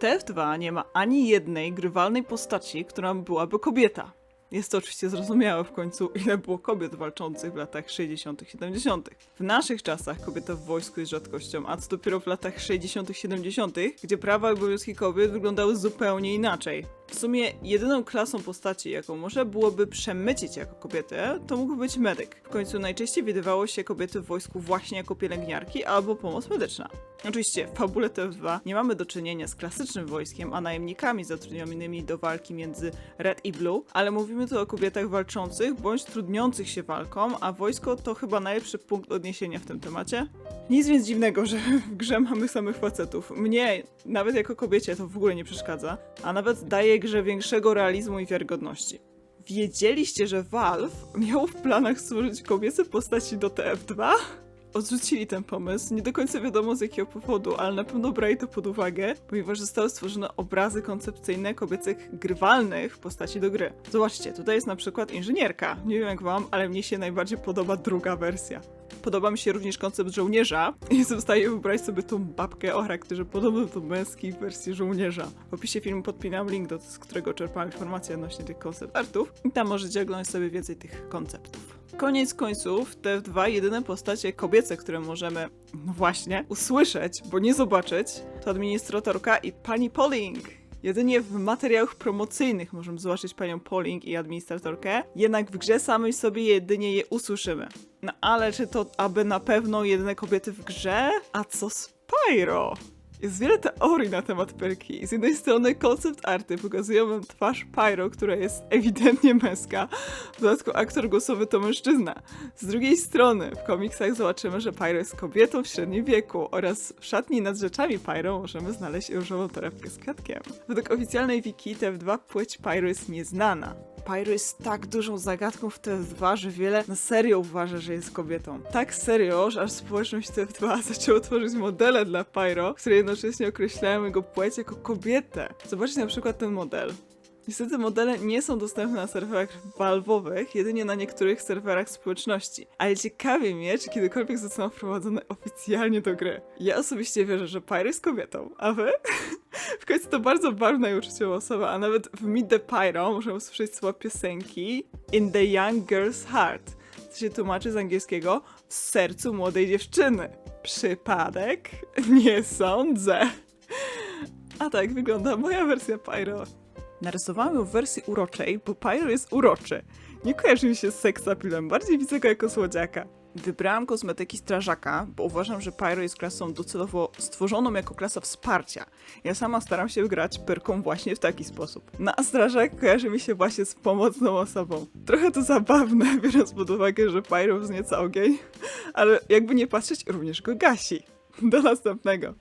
TF2 nie ma ani jednej grywalnej postaci, która byłaby kobieta. Jest to oczywiście zrozumiałe w końcu, ile było kobiet walczących w latach 60., 70. W naszych czasach kobieta w wojsku jest rzadkością, a co dopiero w latach 60., 70., gdzie prawa i obowiązki kobiet wyglądały zupełnie inaczej. W sumie jedyną klasą postaci, jaką można byłoby przemycić jako kobietę, to mógł być medyk. W końcu najczęściej widywało się kobiety w wojsku właśnie jako pielęgniarki albo pomoc medyczna. Oczywiście w fabule TF2 nie mamy do czynienia z klasycznym wojskiem, a najemnikami zatrudnionymi do walki między Red i Blue, ale mówimy tu o kobietach walczących bądź trudniących się walką, a wojsko to chyba najlepszy punkt odniesienia w tym temacie. Nic więc dziwnego, że w grze mamy samych facetów. Mnie, nawet jako kobiecie, to w ogóle nie przeszkadza, a nawet daje grze większego realizmu i wiarygodności. Wiedzieliście, że Valve miało w planach stworzyć kobiece postaci do TF2? Odrzucili ten pomysł, nie do końca wiadomo z jakiego powodu, ale na pewno brali to pod uwagę, ponieważ zostały stworzone obrazy koncepcyjne kobiecych grywalnych postaci do gry. Zobaczcie, tutaj jest na przykład inżynierka. Nie wiem jak wam, ale mnie się najbardziej podoba druga wersja. Podoba mi się również koncept żołnierza i w stanie wybrać sobie tą babkę o charakterze podobnym do męskiej wersji żołnierza. W opisie filmu podpinam link, do, z którego czerpałem informacje odnośnie tych koncept artów i tam możecie oglądać sobie więcej tych konceptów. Koniec końców, te dwa jedyne postacie kobiece, które możemy, no właśnie, usłyszeć, bo nie zobaczyć, to administratorka i pani Polling. Jedynie w materiałach promocyjnych możemy zobaczyć panią Polling i administratorkę, jednak w grze samej sobie jedynie je usłyszymy. No ale czy to aby na pewno jedyne kobiety w grze? A co z Pyro? Jest wiele teorii na temat Perki. Z jednej strony koncept arty pokazują nam twarz Pyro, która jest ewidentnie męska. W dodatku aktor głosowy to mężczyzna. Z drugiej strony w komiksach zobaczymy, że Pyro jest kobietą w średnim wieku oraz w szatni nad rzeczami Pyro możemy znaleźć różową torebkę z kwiatkiem. Według oficjalnej wiki TF2 płeć Pyro jest nieznana. Pyro jest tak dużą zagadką w TF2, że wiele na serio uważa, że jest kobietą. Tak serio, że aż społeczność TF2 zaczęła tworzyć modele dla Pyro, które jednocześnie określają jego płeć jako kobietę. Zobaczcie na przykład ten model. Niestety modele nie są dostępne na serwerach valve'owych, jedynie na niektórych serwerach społeczności. Ale ciekawie mnie, czy kiedykolwiek zostaną wprowadzone oficjalnie do gry. Ja osobiście wierzę, że Pyro jest kobietą, a wy? w końcu to bardzo barwna i uczuciowa osoba, a nawet w Meet the Pyro możemy usłyszeć słowa piosenki In the Young Girl's Heart, co się tłumaczy z angielskiego w sercu młodej dziewczyny. Przypadek? Nie sądzę. A tak wygląda moja wersja Pyro. Narysowałam ją w wersji uroczej, bo Pyro jest uroczy. Nie kojarzy mi się z seksapilem, bardziej widzę go jako słodziaka. Wybrałam kosmetyki strażaka, bo uważam, że Pyro jest klasą docelowo stworzoną jako klasa wsparcia. Ja sama staram się grać perką właśnie w taki sposób. No a strażak kojarzy mi się właśnie z pomocną osobą. Trochę to zabawne, biorąc pod uwagę, że Pyro wznieca ogień, ale jakby nie patrzeć, również go gasi. Do następnego.